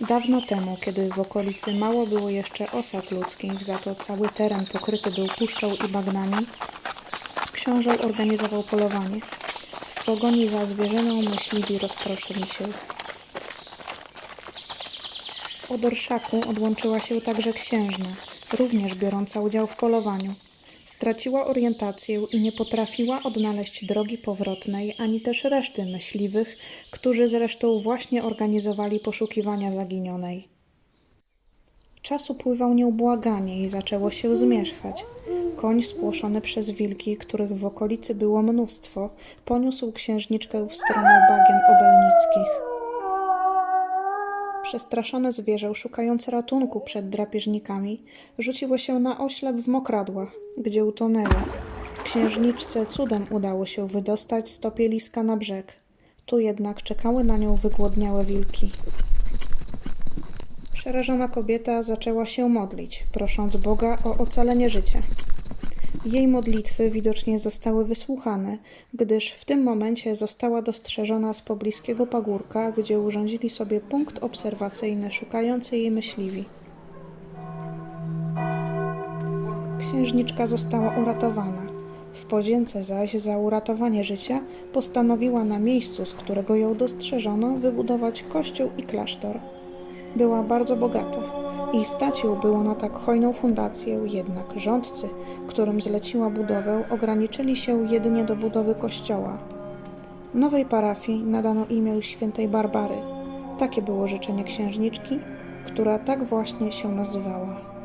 Dawno temu, kiedy w okolicy mało było jeszcze osad ludzkich, za to cały teren pokryty był puszczą i bagnami, książę organizował polowanie. W pogoni za zwierzyną myśliwi rozproszyli się. Od orszaku odłączyła się także księżna, również biorąca udział w polowaniu. Straciła orientację i nie potrafiła odnaleźć drogi powrotnej, ani też reszty myśliwych, którzy zresztą właśnie organizowali poszukiwania zaginionej. Czas upływał nieubłaganie i zaczęło się zmierzchać. Koń spłoszony przez wilki, których w okolicy było mnóstwo, poniósł księżniczkę w stronę bagien obelnickich. Przestraszone zwierzę, szukające ratunku przed drapieżnikami, rzuciło się na oślep w mokradła, gdzie utonęło. Księżniczce cudem udało się wydostać z topieliska na brzeg. Tu jednak czekały na nią wygłodniałe wilki. Przerażona kobieta zaczęła się modlić, prosząc Boga o ocalenie życia. Jej modlitwy widocznie zostały wysłuchane, gdyż w tym momencie została dostrzeżona z pobliskiego pagórka, gdzie urządzili sobie punkt obserwacyjny szukający jej myśliwi. Księżniczka została uratowana. W podzięce zaś za uratowanie życia postanowiła na miejscu, z którego ją dostrzeżono, wybudować kościół i klasztor. Była bardzo bogata i stać ją było na tak hojną fundację, jednak rządcy, którym zleciła budowę, ograniczyli się jedynie do budowy kościoła. Nowej parafii nadano imię świętej Barbary. Takie było życzenie księżniczki, która tak właśnie się nazywała.